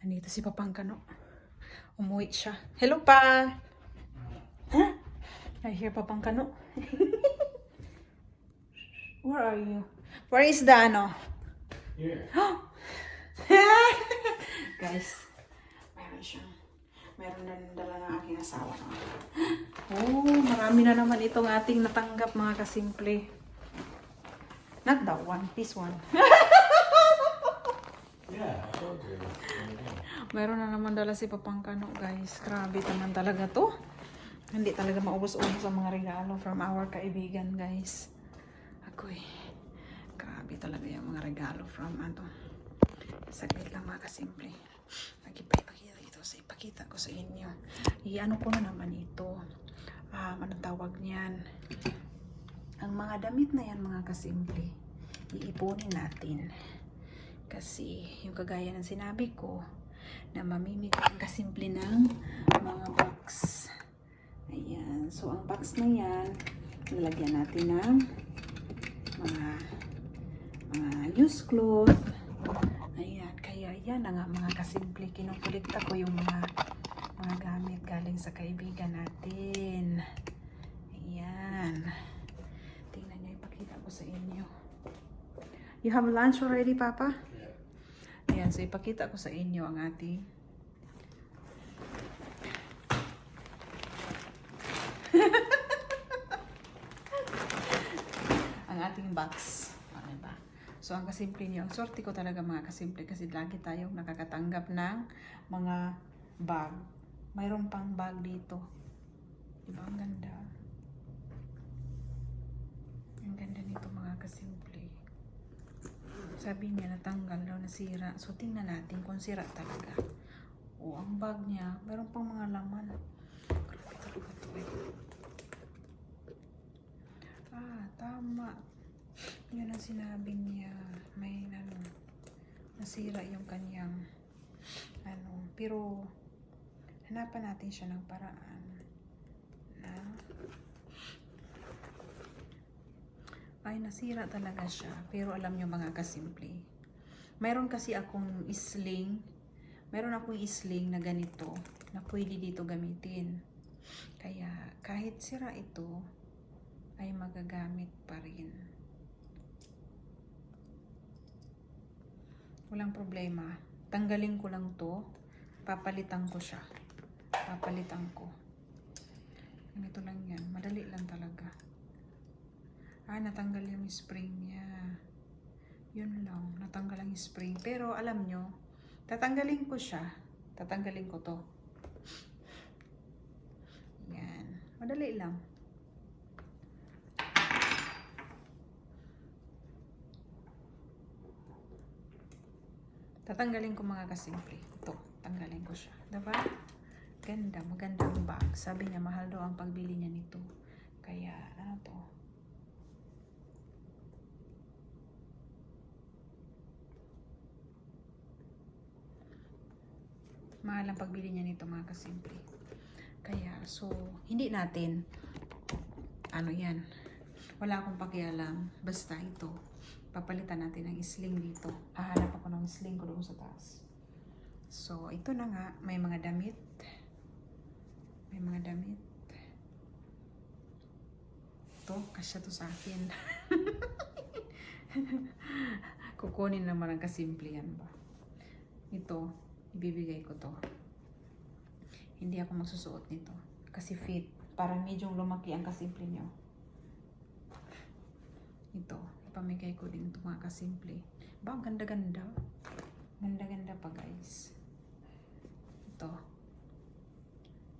Andito si Papangkano. Umuwi siya. Hello pa! Huh? I hear Papangkano. Where are you? Where is the ano? Here. Guys, meron siyang, meron na dala ng aking asawa. Oh, marami na naman itong ating natanggap mga kasimple. Not that one, this one. Yeah. Meron na naman dala si Papangkano, guys. Grabe naman talaga to. Hindi talaga maubos-ubos ang mga regalo from our kaibigan, guys. Ako'y, grabe talaga yung mga regalo from ano. Saglit lang mga kasimple. Nagipay-pakita ito sa ipakita ko sa inyo. Iano ko na naman ito. Um, anong tawag niyan? Ang mga damit na yan mga kasimple, iipunin natin. Kasi yung kagaya ng sinabi ko, na mamimigay ang kasimple ng mga box. Ayan. So, ang box na yan, lalagyan natin ng mga mga used clothes. Ayan. Kaya yan na nga mga kasimple. Kinukulikta ko yung mga mga gamit galing sa kaibigan natin. Ayan. Tingnan nyo, ipakita ko sa inyo. You have lunch already, Papa? Ayan, so ipakita ko sa inyo ang ating ang ating box. Okay ba? So, ang kasimple niyo, ang sorte ko talaga mga kasimple kasi lagi tayong nakakatanggap ng mga bag. Mayroon pang bag dito. Diba? Ang ganda. Ang ganda nito mga kasimple. Sabi niya natanggal daw nasira. So tingnan natin kung sira talaga. O ang bag niya, meron pang mga laman. Grabe talaga to eh. Ah, tama. Yun ang sinabi niya. May ano, nasira yung kanyang ano, pero hanapan natin siya ng paraan na ay nasira talaga siya. Pero alam nyo mga kasimple. Mayroon kasi akong isling. Mayroon akong isling na ganito na pwede dito gamitin. Kaya kahit sira ito, ay magagamit pa rin. Walang problema. Tanggalin ko lang to. Papalitan ko siya. Papalitan ko. Ganito lang yan. Madali lang talaga. Ah, natanggal yung spring niya. Yun lang, natanggal ang spring. Pero alam nyo, tatanggalin ko siya. Tatanggalin ko to. Yan. Madali lang. Tatanggalin ko mga kasimple. Ito, tanggalin ko siya. Diba? Ganda, magandang bag. Sabi niya, mahal daw ang pagbili niya nito. Kaya, ano to? Mahal ang pagbili niya nito mga kasimple. Kaya, so, hindi natin, ano yan, wala akong pakialam, basta ito, papalitan natin ng sling dito. Hahanap ako ng sling ko doon sa taas. So, ito na nga, may mga damit. May mga damit. Ito, kasya to sa akin. Kukunin naman ang kasimple yan ba. Ito, ibibigay ko to. Hindi ako magsusuot nito. Kasi fit. Parang medyo lumaki ang kasimple nyo. Ito. Ipamigay ko din ito mga kasimple. Ba, ganda-ganda. Ganda-ganda pa guys. Ito.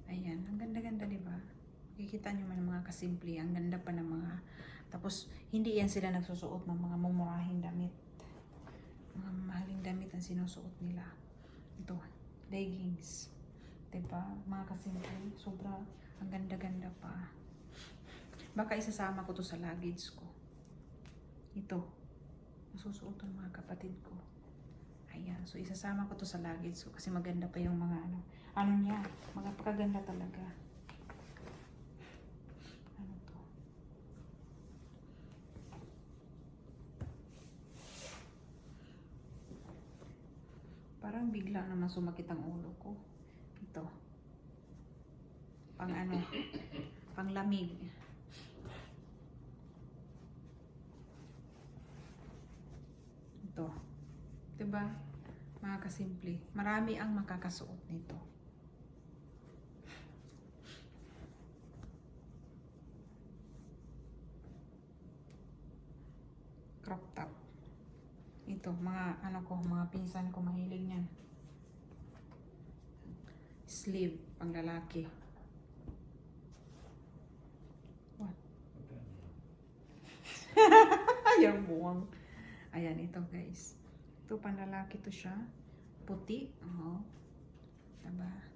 Ayan. Ang ganda-ganda ba? Kikita nyo man mga kasimple. Ang ganda pa ng mga... Tapos, hindi yan sila nagsusuot ng mga mumurahing damit. Mga mahaling damit ang sinusuot nila ito, leggings. Diba? Mga kasimple, sobra, ang ganda-ganda pa. Baka isasama ko to sa luggage ko. Ito. Masusuot ng mga kapatid ko. Ayan. So, isasama ko to sa luggage ko kasi maganda pa yung mga ano. Ano niya? Mga pakaganda talaga. Ano to? Parang bigla naman sumakit ang ulo ko. Ito. Pang ano? Pang lamig. Ito. 'Di ba? Mga kasimple. Marami ang makakasuot nito. Crop top. Ito, mga ano ko, mga pinsan ko mahilig niyan. Sleeve, pang lalaki. What? Yung buwang. Ayan, ito guys. Ito, pang lalaki to siya. Puti. Oo. Diba?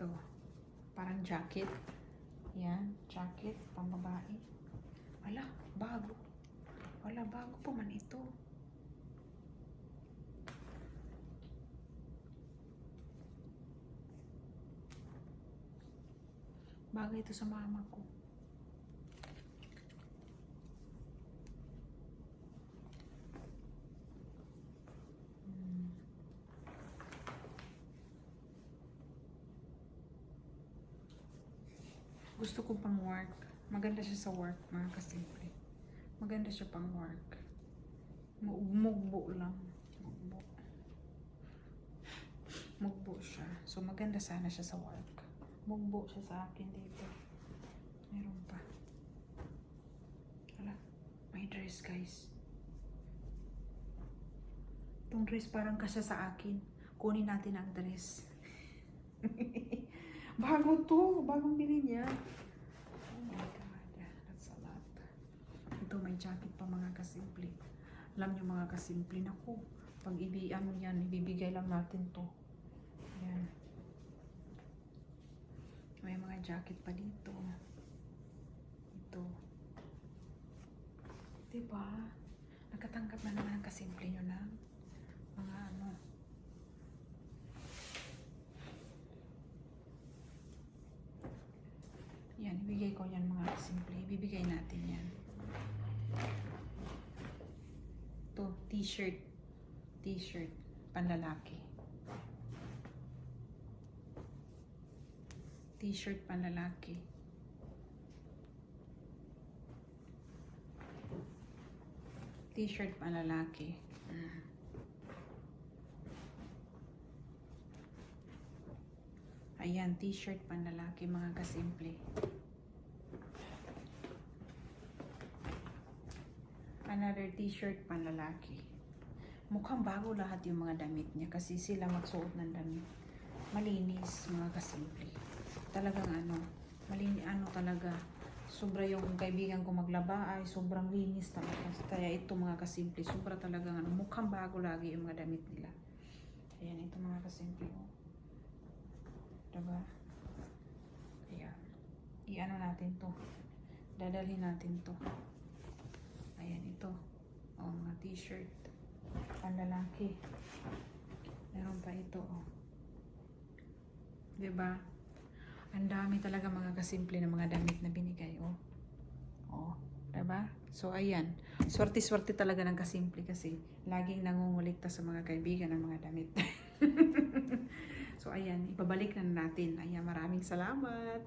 Ito. Parang jacket. Yan. Jacket. Pang babae. Wala. Bago. Wala. Bago pa man ito. Bagay ito sa mama ko. Gusto ko pang work. Maganda siya sa work, mga kasimple. Maganda siya pang work. Mu- Mugbo lang. Mugbo. Mugbo siya. So, maganda sana siya sa work. Mugbo siya sa akin dito. Meron pa. Wala. May dress, guys. Itong dress parang kasya sa akin. Kunin natin ang dress. Bago to. Bagong bili niya. Oh my God. That's a lot. Ito may jacket pa mga kasimple. Alam niyo mga kasimple. Naku. Pag ibi, ano yan, ibibigay lang natin to. Yan. May mga jacket pa dito. Ito. Diba? Nakatanggap na naman ang kasimple nyo ng mga ano. Yan, ibigay ko yan mga kasimple. Ibibigay natin yan. T-shirt. T-shirt. Panlalaki. T-shirt panlalaki. T-shirt panlalaki. Ayan, t-shirt panlalaki mga kasimple. Another t-shirt panlalaki. Mukhang bago lahat yung mga damit niya kasi sila magsuot ng damit. Malinis, mga kasimple talagang ano, malini ano talaga. Sobra yung kaibigan ko maglaba ay sobrang linis talaga. Kaya ito mga kasimple, sobra talagang ano, mukhang bago lagi yung mga damit nila. Ayan, ito mga kasimple. Oh. Diba? Kaya, i-ano natin to. Dadalhin natin to. Ayan, ito. Oh, mga t-shirt. Panlalaki. Meron pa ito, oh. Diba? Ang dami talaga mga kasimple na mga damit na binigay, oh. Oh, diba? So, ayan. Swerte-swerte talaga ng kasimple kasi laging nangungulikta sa mga kaibigan ng mga damit. so, ayan. Ipabalik na natin. Ayan, maraming salamat.